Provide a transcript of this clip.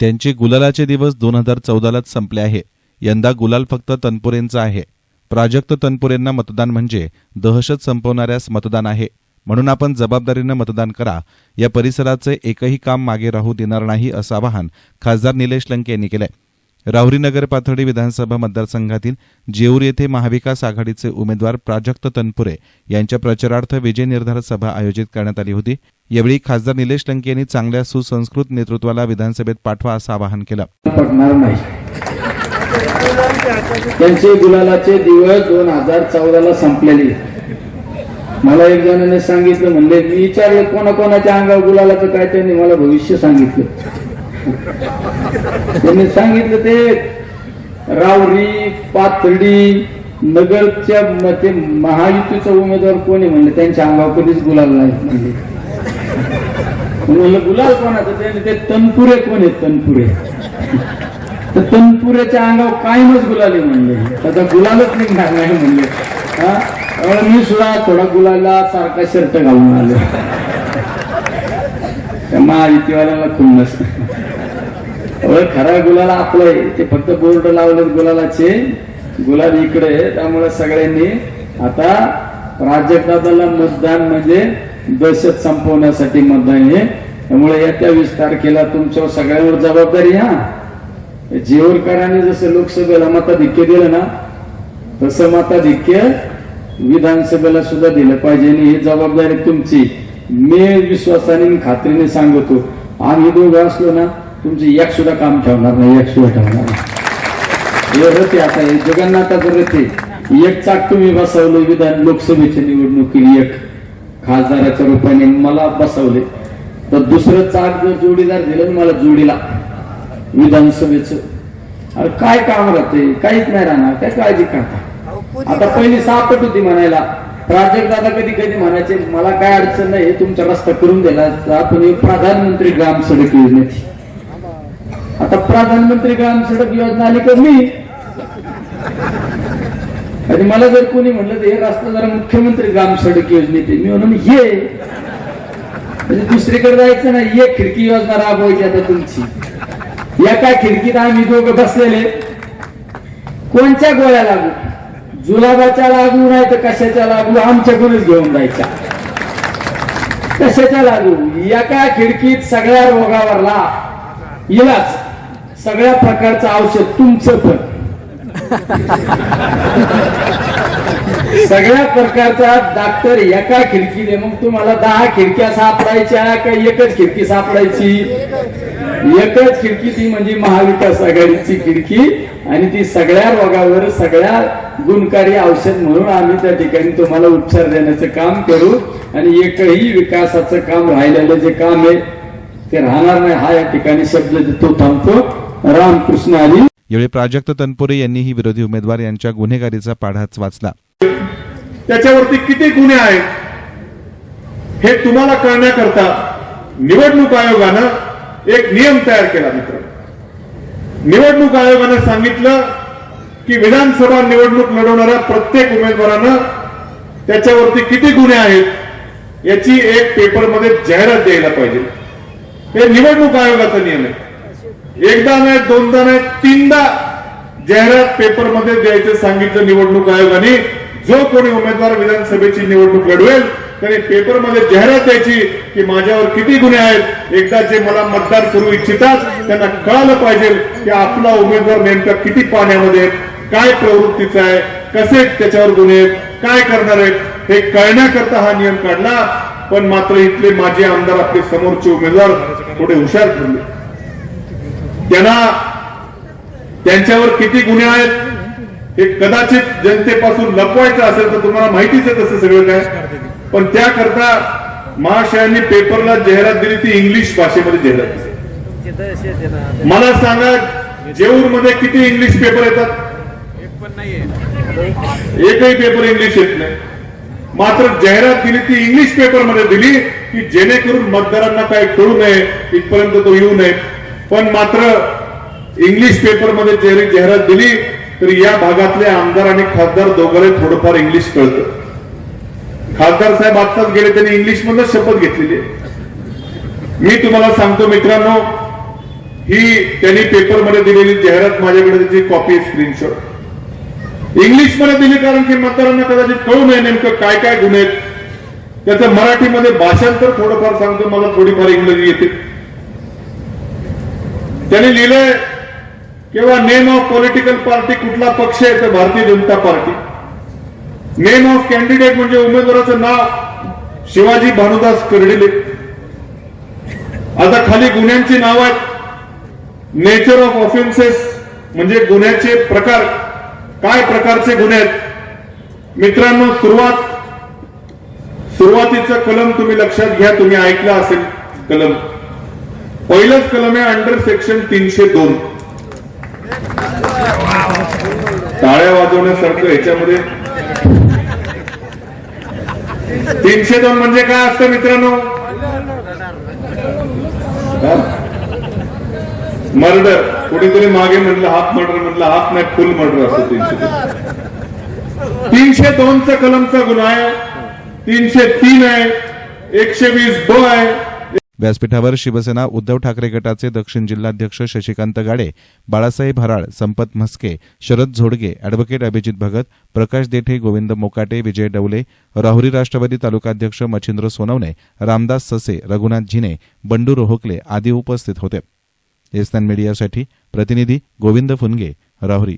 त्यांचे गुलालाचे दिवस दोन हजार चौदालाच संपले आहे. यंदा गुलाल फक्त तनपुरेंचा आहे. प्राजक्त तनपुरेंना मतदान म्हणजे दहशत संपवणाऱ्यास मतदान आहे. म्हणून आपण जबाबदारीनं मतदान करा. या परिसराचे एकही काम मागे राहू देणार नाही असं आवाहन खासदार निलेश लंके यांनी केलंय. राहुरी नगर पाथर्डी विधानसभा मतदारसंघातील जेऊर येथे महाविकास आघाडीचे उमेदवार प्राजक्त तनपुरे यांच्या प्रचारार्थ विजय निर्धार सभा आयोजित करण्यात आली होती. यावेळी खासदार निलेश लंके यांनी चांगल्या सुसंस्कृत नेतृत्वाला विधानसभेत पाठवा असं आवाहन केलं. त्यांचे गुलालाचे दिवस दोन हजार चौदाला संपलेले. मला एक जणाने सांगितलं म्हणले मी विचारलं कोणाकोणाच्या अंगावर गुलालाचं काय त्यांनी मला भविष्य सांगितलं? त्यांनी सांगितलं ते रावरी पाथर्डी नगरच्या म- ते महायुतीचा उमेदवार कोणी म्हणले? त्यांच्या अंगावर कधीच गुलाल नाही म्हणले. म्हणलं गुलाल कोणाचं? त्याने ते तनपुरे कोण आहेत? तनपुरे. तर तनपुऱ्याच्या अंगावर कायमच गुलाले म्हणले. त्याचा गुलालच निघणार नाही म्हणले. हा? मी सुद्धा थोडा गुलाला सारखा शर्ट घालून आलो. महायुतीवाल्याला खुन्नस खरा गुलाला आपलं आहे ते फक्त बोर्ड लावलं गुलालाचे. गुलाल इकडे त्यामुळे सगळ्यांनी आता प्राजक्ताला मतदान म्हणजे दहशत संपवण्यासाठी मतदान आहे. त्यामुळे येत्या वीस तारखेला तुमच्यावर सगळ्यांवर जबाबदारी हा. जेवरकरांनी जसं लोकसभेला मताधिक्य दिलं ना तसं मताधिक्य विधानसभेला सुद्धा दिलं पाहिजे आणि ही जबाबदारी तुमची. मी विश्वासाने खात्रीने सांगतो. आम्ही दोघं असलो ना तुमची एक सुद्धा काम ठेवणार नाही एक सुद्धा ठेवणार नाही. हे रथे आता हे जगन्नाथाचं रथे एक चाक तुम्ही बसवलं विधान लोकसभेच्या निवडणुकीत एक खासदाराच्या रूपाने मला बसवले. तर दुसरं चाक जर जोडीदार दिलं मला जोडीला विधानसभेच. अरे काय काम राहते काहीच नाही राहणार काय काळजी करता? आता पहिली सापट होती म्हणायला प्राजक्त दादा कधी कधी म्हणायचे मला काय अडचण नाही तुमचा रस्ता करून दिला आपण प्रधानमंत्री ग्राम सडक योजनेची. आता प्रधानमंत्री ग्राम सडक योजना आली का मी? आणि मला जर कोणी म्हणलं तर हे रस्ता जरा मुख्यमंत्री ग्राम सडक योजनेत मी म्हणून ये. म्हणजे दुसरीकडे जायचं ना ये खिडकी योजना राबवायची आता तुमची. या काय खिडकीत आम्ही दोघं बसलेले. कोणत्या गोळ्या लागू? जुलाबाच्या लागू नाही तर कशाच्या लागू? आमच्याकडूनच घेऊन जायच्या. कशाच्या लागू? एका खिडकीत सगळ्या रोगावरला इलाज. सगळ्या प्रकारचं औषध तुमचं पण. सगळ्या प्रकारचा डॉक्टर एका खिडकीने मग तुम्हाला दहा खिडक्या सापडायच्या का एकच खिडकी सापडायची? एकच खिडकी ती म्हणजे महाविकास आघाडीची खिडकी आणि ती सगळ्या रोगावर सगळ्या गुणकारी औषध म्हणून आम्ही त्या ठिकाणी तुम्हाला उपचार देण्याचं काम करू. आणि एकही विकासाचं काम राहिलेलं जे काम आहे ते राहणार नाही हा या ठिकाणी शब्द तो थांबतो. रामकृष्ण आली. यावेळी प्राजक्त तनपुरे यांनीही विरोधी उमेदवार यांच्या गुन्हेगारीचा पाढाच वाचला. त्याच्यावरती किती गुन्हे आहेत हे तुम्हाला कळण्याकरता निवडणूक आयोगानं एक नियम तयार केला मित्र निवडणूक आयोगानं सांगितलं की विधानसभा निवडणूक लढवणाऱ्या प्रत्येक उमेदवारानं त्याच्यावरती किती गुन्हे आहेत याची एक पेपरमध्ये जाहिरात द्यायला पाहिजे. हे निवडणूक आयोगाचा नियम आहे. एकदा नाही दोनदा नाही तीनदा जाहिरात पेपरमध्ये द्यायचं सांगितलं निवडणूक आयोगाने. जो कोणी उमेदवार विधानसभेची निवडणूक लढवेल त्याने पेपरमध्ये जाहिरात द्यायची की माझ्यावर किती गुन्हे आहेत. एकदा जे मला मतदान करू इच्छितात त्यांना कळालं पाहिजे की आपला उमेदवार नेमका किती पाण्यामध्ये काय प्रवृत्तीचा आहे कसे त्याच्यावर गुन्हे आहेत काय करणार आहेत हे कळण्याकरता हा नियम काढला. पण मात्र इथले माजी आमदार आपले समोरचे उमेदवार थोडे हुशार ठरले. त्यांना त्यांच्यावर किती गुन्हे आहेत हे कदाचित जनतेपासून लपवायचं असेल तर तुम्हाला माहितीच आहे तसं सगळं काय. पण त्याकरता महाशयांनी पेपरला जाहिरात दिली ती इंग्लिश भाषेमध्ये जाहिरात दिली. मला सांगा जेऊरमध्ये किती इंग्लिश पेपर येतात? एकही पेपर इंग्लिश येत नाही. मात्र जाहिरात दिली ती इंग्लिश पेपरमध्ये दिली की जेणेकरून मतदारांना काय कळू नये इथपर्यंत तो येऊ नये. पण मात्र इंग्लिश पेपरमध्ये जाहिर- जाहिरात दिली तर या भागातले आमदार आणि खासदार दोघांना थोडंफार इंग्लिश कळतं. खासदार साहेब आत्ताच गेले त्यांनी इंग्लिश मधून शपथ घेतलेली आहे. मी तुम्हाला सांगतो मित्रांनो ही त्यांनी पेपरमध्ये दिलेली जाहिरात माझ्याकडे त्याची कॉपी स्क्रीनशॉट इंग्लिशमध्ये दिली कारण की मतदारांना कदाचित कळू नये नेमकं काय काय गुन्हे आहेत. त्याचं मराठीमध्ये भाषांतर थोडंफार सांगतो मला थोडीफार इंग्रजी येते. त्यांनी लिहिलंय किंवा नेम ऑफ पॉलिटिकल पार्टी कुठला पक्ष आहे तर Bharatiya Janata Party. Name of candidate म्हणजे उमेदवाराचं नाव शिवाजी भानुदास कर्डिले. आता खाली गुन्ह्यांची नाव आहेत. नेचर ऑफ ऑफेन्सेस म्हणजे गुन्ह्याचे प्रकार. काय प्रकारचे गुन्हे आहेत? मित्रांनो सुरुवात सुरुवातीचं कलम तुम्ही लक्षात घ्या तुम्ही ऐकलं असेल कलम. पहिलंच कलम आहे अंडर सेक्शन तीनशे दोन. टाळ्या वाजवण्यासारखं ह्याच्यामध्ये तीनशे दोन म्हणजे काय असतं मित्रांनो? मर्डर. कुणीतरी मागे म्हटलं हाफ मर्डर म्हटलं हाफ नाही फुल मर्डर असतो तीनशे. दोन तीनशे दोनचा कलमचा गुन्हा आहे. तीनशे तीन आहे. एकशे वीस ब आहे. व्यासपीठावर शिवसेना उद्धव ठाकरे गटाचे दक्षिण जिल्हाध्यक्ष शशिकांत गाडे बाळासाहेब हराळ संपत म्हस्के शरद झोडगे अॅडव्होकेट अभिजित भगत प्रकाश देठे गोविंद मोकाटे विजय डवले राहुरी राष्ट्रवादी तालुकाध्यक्ष मच्छिंद्र सोनवणे रामदास ससे रघुनाथ झिने बंडू रोहकले आदी उपस्थित होते. एसनान मीडियासाठी प्रतिनिधी गोविंद फुनगे राहुरी.